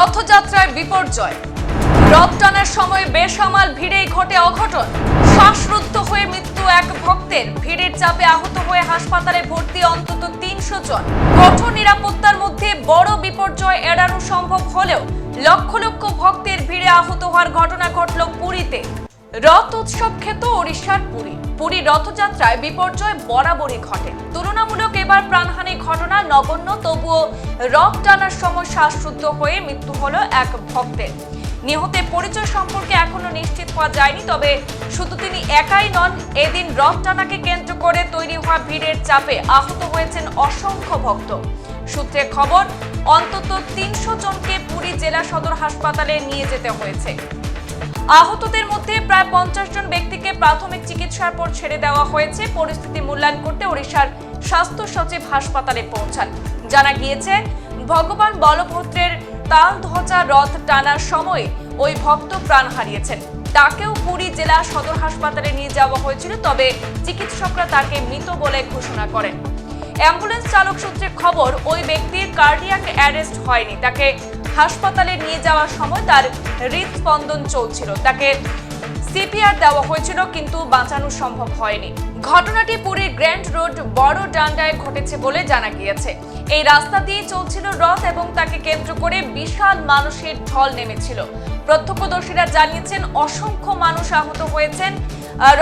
রথযাত্রায় বিপর্যয়। রথ টানার সময় বেসামাল ভিড়েই ঘটে অঘটন। শ্বাসরুদ্ধ হয়ে মৃত্যু এক ভক্তের। ভিড়ের চাপে আহত হয়ে হাসপাতালে ভর্তি অন্তত তিনশো জন। কঠোর নিরাপত্তার মধ্যে বড় বিপর্যয় এড়ানো সম্ভব হলেও লক্ষ লক্ষ ভক্তের ভিড়ে আহত হওয়ার ঘটনা ঘটল পুরীতে। রথ উৎসব ক্ষেত ওড়িশার পুরী। পুরী রথযাত্রায় বিপর্যয় বরাবরই ঘটে। তুলনামূলক এবার প্রাণহানি ঘটনা নগণ্য, তবুও রথ টানার সময় শ্বাসরুদ্ধ হয়ে মৃত্যু হলো এক ভক্তের। নিহতের পরিচয় সম্পর্কে এখনও নিশ্চিত হওয়া যায়নি, তবে শুধু তিনি একাই নন, এদিন রথ টানাকে কেন্দ্র করে তৈরি হওয়া ভিড়ের চাপে আহত হয়েছেন অসংখ্য ভক্ত। সূত্রে খবর, অন্তত তিনশো জনকে পুরী জেলা সদর হাসপাতালে নিয়ে যেতে হয়েছে। আহতদের মধ্যে প্রায় পঞ্চাশ জন ব্যক্তিকে প্রাথমিক চিকিৎসার পর ছেড়ে দেওয়া হয়েছে। পরিস্থিতি মূল্যায়ন করতে ওড়িশার স্বাস্থ্য সচিব হাসপাতালে পৌঁছান। জানা গিয়েছে, ভগবান বলভদ্রের তাল ধ্বজা রথ টানার সময় ওই ভক্ত প্রাণ হারিয়েছেন। তাকেও পুরী জেলা সদর হাসপাতালে নিয়ে যাওয়া হয়েছিল, তবে চিকিৎসকরা তাকে মৃত বলে ঘোষণা করেন। অ্যাম্বুলেন্স চালক সূত্রে খবর, ওই ব্যক্তির কার্ডিয়াক অ্যারেস্ট হয়নি। তাকে হাসপাতালে নিয়ে যাওয়ার সময় তার হৃদস্পন্দন চলছিল। তাকে সিপিআর দেওয়া হয়েছিল, কিন্তু বাঁচানো সম্ভব হয়নি। ঘটনাটি পুরীর গ্র্যান্ড রোড বড় ডান্ডায় ঘটেছে বলে জানা গিয়েছে। এই রাস্তা দিয়ে চলছিল রথ এবং তাকে কেন্দ্র করে বিশাল মানুষের ঢল নেমেছিল। প্রত্যক্ষদর্শীরা জানিয়েছেন, অসংখ্য মানুষ আহত হয়েছেন।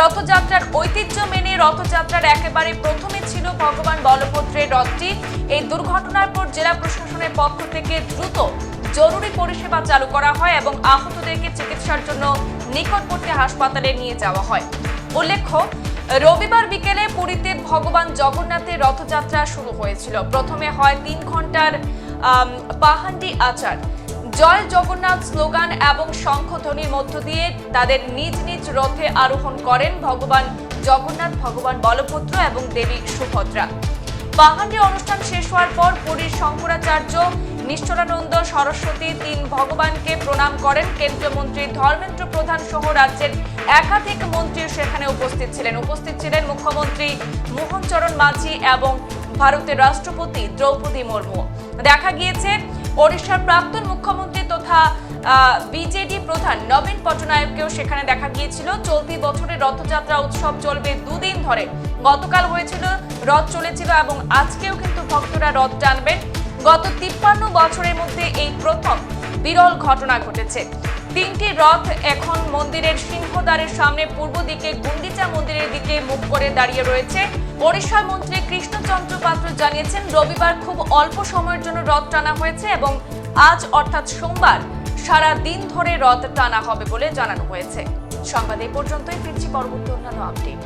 রথযাত্রার ঐতিহ্য মেনে রথযাত্রার একেবারে প্রথমে ছিল ভগবান বলভদ্রের রথটি। এই দুর্ঘটনার পর জেলা প্রশাসনের পক্ষ থেকে দ্রুত জরুরি পরিষেবা চালু করা হয় এবং আহতদেরকে চিকিৎসার জন্য নিকটবর্তী হাসপাতালে নিয়ে যাওয়া হয়। উল্লেখ্য, রবিবার বিকেলে পুরীতে ভগবান জগন্নাথের রথযাত্রা শুরু হয়েছিল। প্রথমে হয় তিন ঘণ্টার পাহান্ডি আচার। জয় জগন্নাথ স্লোগান এবং শঙ্খধ্বনির মধ্য দিয়ে তাদের নিজ নিজ রথে আরোহণ করেন ভগবান জগন্নাথ, ভগবান বলভদ্র এবং দেবী সুভদ্রা। পাহাড়ি অনুষ্ঠান শেষ হওয়ার পর পুরীর শঙ্করাচার্য নিশ্চলানন্দ সরস্বতী তিন ভগবানকে প্রণাম করেন। কেন্দ্রীয় মন্ত্রী ধর্মেন্দ্র প্রধান সহ রাজ্যের একাধিক মন্ত্রী সেখানে উপস্থিত ছিলেন। উপস্থিত ছিলেন মুখ্যমন্ত্রী মোহন চরণ মাঝি এবং ভারতের রাষ্ট্রপতি দ্রৌপদী মুর্মু। দেখা গিয়েছে, ওড়িশার প্রাক্তন মুখ্যমন্ত্রী তথা বিজেডি প্রধান নবীন পটনায়ককেও সেখানে দেখা গিয়েছিল। চলতি বছরের রথযাত্রা উৎসব চলবে দুদিন ধরে। গতকাল হয়েছিল, রথ চলেছিল এবং আজকেও কিন্তু ভক্তরা রথ টানবেন। গত তিপ্পান্ন বছরের মধ্যে এই প্রথম বিরল ঘটনা ঘটেছে। তিনটি রথ এখন মন্দিরের সিংহদ্বারের সামনে পূর্ব দিকে গুন্ডিচা মন্দিরের দিকে মুখ করে দাঁড়িয়ে রয়েছে। ওড়িশার মন্ত্রী কৃষ্ণচন্দ্র পাত্র জানিয়েছেন, রবিবার খুব অল্প সময়ের জন্য রথ টানা হয়েছে এবং আজ অর্থাৎ সোমবার সারা দিন ধরে রথ টানা হবে বলে জানানো হয়েছে। সংবাদ এই পর্যন্তই, ফিরছি পরবর্তী অন্যান্য আপডেট